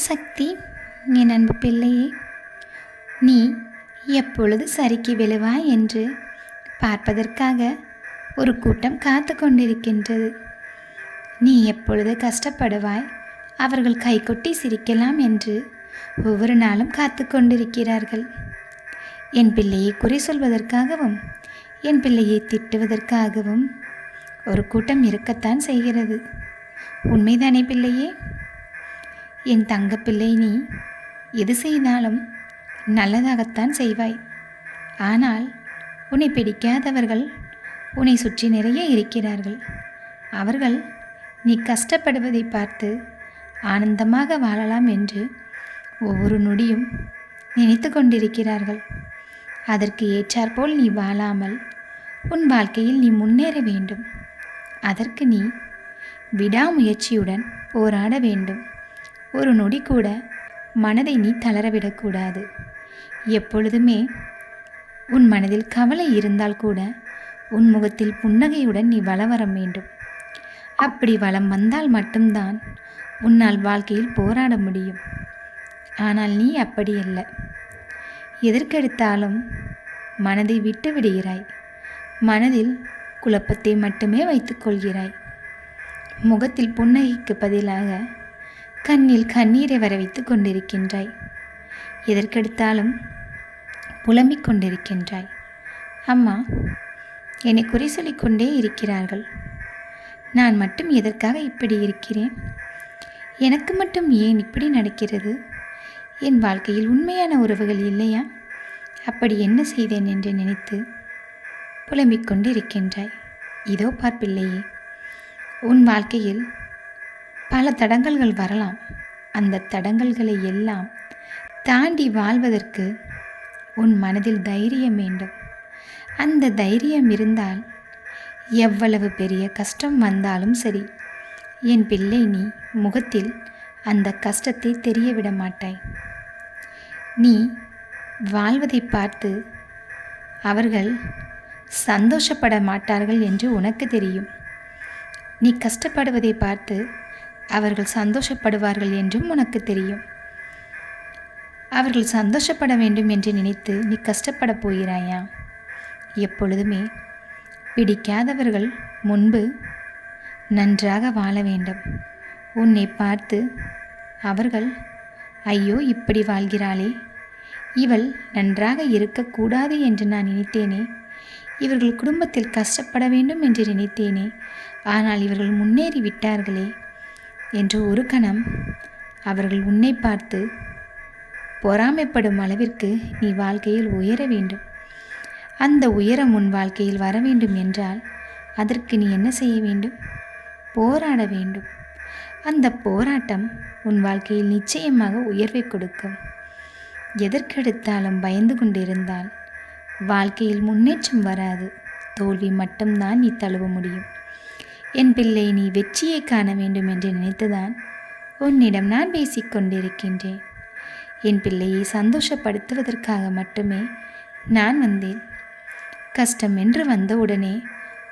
சக்தி என் அன்பு பிள்ளையே நீ எப்பொழுது சரிக்கு விழுவாய்? என்று பார்ப்பதற்காக ஒரு கூட்டம் காத்து கொண்டிருக்கின்றது. நீ எப்பொழுது கஷ்டப்படுவாய்? அவர்கள் கைகொட்டி சிரிக்கலாம் என்று ஒவ்வொரு நாளும் காத்து கொண்டிருக்கிறார்கள். என் பிள்ளையை குறை சொல்வதற்காகவும் என் பிள்ளையை திட்டுவதற்காகவும் ஒரு கூட்டம் இருக்கத்தான் செய்கிறது. உண்மைதானே பிள்ளையே? என் தங்கப்பிள்ளை நீ எது செய்தாலும் நல்லதாகத்தான் செய்வாய். ஆனால் உன்னை பிடிக்காதவர்கள் உன்னை சுற்றி நிறைய இருக்கிறார்கள். அவர்கள் நீ கஷ்டப்படுவதை பார்த்து ஆனந்தமாக வாழலாம் என்று ஒவ்வொரு நொடியும் நினைத்து கொண்டிருக்கிறார்கள். அதற்கு ஏற்றாற்போல் நீ வாழாமல் உன் வாழ்க்கையில் நீ முன்னேற வேண்டும். அதற்கு நீ விடாமுயற்சியுடன் போராட வேண்டும். ஒரு நொடி கூட மனதை நீ தளரவிடக்கூடாது. எப்பொழுதுமே உன் மனதில் கவலை இருந்தால் கூட உன் முகத்தில் புன்னகையுடன் நீ வளம் வர வேண்டும். அப்படி வளம் வந்தால் மட்டும்தான் உன்னால் வாழ்க்கையில் போராட முடியும். ஆனால் நீ அப்படி அல்ல. எதற்கெடுத்தாலும் மனதை விட்டு விடுகிறாய். மனதில் குழப்பத்தை மட்டுமே வைத்துக்கொள்கிறாய் முகத்தில் புன்னகைக்கு பதிலாக கண்ணில் கண்ணீரை வர கொண்டிருக்கின்றாய். எதற்கெடுத்தாலும் புலம்பிக் கொண்டிருக்கின்றாய். அம்மா என்னை குறை சொல்லிக்கொண்டே இருக்கிறார்கள். நான் மட்டும் எதற்காக இப்படி இருக்கிறேன்? எனக்கு மட்டும் ஏன் இப்படி நடக்கிறது? என் வாழ்க்கையில் உண்மையான உறவுகள் இல்லையா? அப்படி என்ன செய்தேன் என்று நினைத்து புலம்பிக் கொண்டிருக்கின்றாய். இதோ பார்ப்பில்லையே உன் வாழ்க்கையில் பல தடங்கல்கள் வரலாம். அந்த தடங்கல்களை எல்லாம் தாண்டி வாழ்வதற்கு உன் மனதில் தைரியம் வேண்டும். அந்த தைரியம் இருந்தால் எவ்வளவு பெரிய கஷ்டம் வந்தாலும் சரி என் பிள்ளை நீ முகத்தில் அந்த கஷ்டத்தை தெரியவிட மாட்டாய். நீ வாழ்வதை பார்த்து அவர்கள் சந்தோஷப்பட மாட்டார்கள் என்று உனக்கு தெரியும். நீ கஷ்டப்படுவதை பார்த்து அவர்கள் சந்தோஷப்படுவார்கள் என்றும் உனக்கு தெரியும். அவர்கள் சந்தோஷப்பட வேண்டும் என்று நினைத்து நீ கஷ்டப்பட போகிறாயா? எப்பொழுதுமே பிடிக்காதவர்கள் முன்பு நன்றாக வாழ வேண்டும். உன்னை பார்த்து அவர்கள் ஐயோ இப்படி வாழ்கிறாளே. இவள் நன்றாக இருக்கக்கூடாது என்று நான் நினைத்தேனே. இவர்கள் குடும்பத்தில் கஷ்டப்பட வேண்டும் என்று நினைத்தேனே. ஆனால் இவர்கள் முன்னேறி விட்டார்களே என்று ஒரு கணம் அவர்கள் உன்னை பார்த்து பொறாமைப்படும் அளவிற்கு நீ வாழ்க்கையில் உயர வேண்டும். அந்த உயரம் உன் வாழ்க்கையில் வர வேண்டும் என்றால் அதற்கு நீ என்ன செய்ய வேண்டும்? போராட வேண்டும். அந்த போராட்டம் உன் வாழ்க்கையில் நிச்சயமாக உயர்வை கொடுக்கும். எதற்கெடுத்தாலும் பயந்து கொண்டிருந்தால் வாழ்க்கையில் முன்னேற்றம் வராது. தோல்வி மட்டும்தான் நீ தழுவ முடியும். என் பிள்ளை நீ வெற்றியை காண வேண்டும் என்று நினைத்துதான் உன்னிடம் நான் பேசிக்கொண்டிருக்கின்றேன். என் பிள்ளையை சந்தோஷப்படுத்துவதற்காக மட்டுமே நான் வந்தேன். கஷ்டம் என்று வந்தவுடனே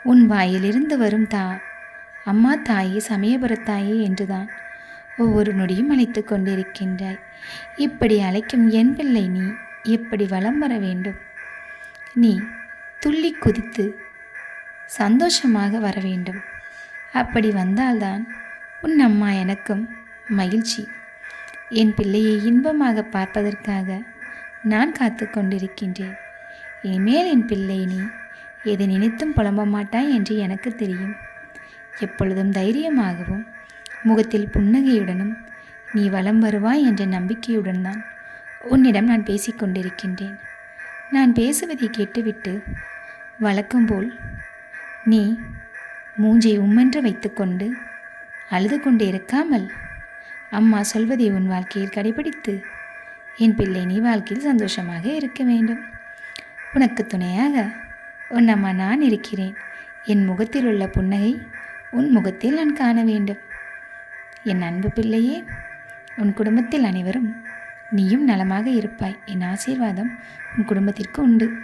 உன் வாயிலிருந்து வரும் தா அம்மா தாயே சமயபுரத்தாயே என்றுதான் ஒவ்வொரு நொடியும் அழைத்து கொண்டிருக்கின்றாய். இப்படி அழைக்கும் என் பிள்ளை நீ எப்படி வளம் வர வேண்டும்? நீ துள்ளி குதித்து சந்தோஷமாக வர வேண்டும். அப்படி வந்தால்தான் உன் அம்மா எனக்கும் மகிழ்ச்சி. என் பிள்ளையை இன்பமாக பார்ப்பதற்காக நான் காத்து கொண்டிருக்கின்றேன். இனிமேல் என் பிள்ளை நீ எதை நினைத்தும் புலம்ப மாட்டாய் என்று எனக்கு தெரியும். எப்பொழுதும் தைரியமாகவும் முகத்தில் புன்னகையுடனும் நீ வலம் வருவாய் என்ற நம்பிக்கையுடன் தான் உன்னிடம் நான் பேசிக்கொண்டிருக்கின்றேன் நான் பேசுவதை கேட்டுவிட்டு வழக்கம்போல் நீ மூஞ்சை உம்மென்று வைத்துக்கொண்டு அழுது கொண்டே இருக்காமல் அம்மா சொல்வதை உன் வாழ்க்கையில் கடைபிடித்து என் பிள்ளை நீ வாழ்க்கையில் சந்தோஷமாக இருக்க வேண்டும். உனக்கு துணையாக உன் அம்மா நான் இருக்கிறேன். என் முகத்தில் உள்ள புன்னகை உன் முகத்தில் நான் காண வேண்டும். என் அன்பு பிள்ளையே உன் குடும்பத்தில் அனைவரும் நீயும் நலமாக இருப்பாய். என் ஆசீர்வாதம் உன் குடும்பத்திற்கு உண்டு.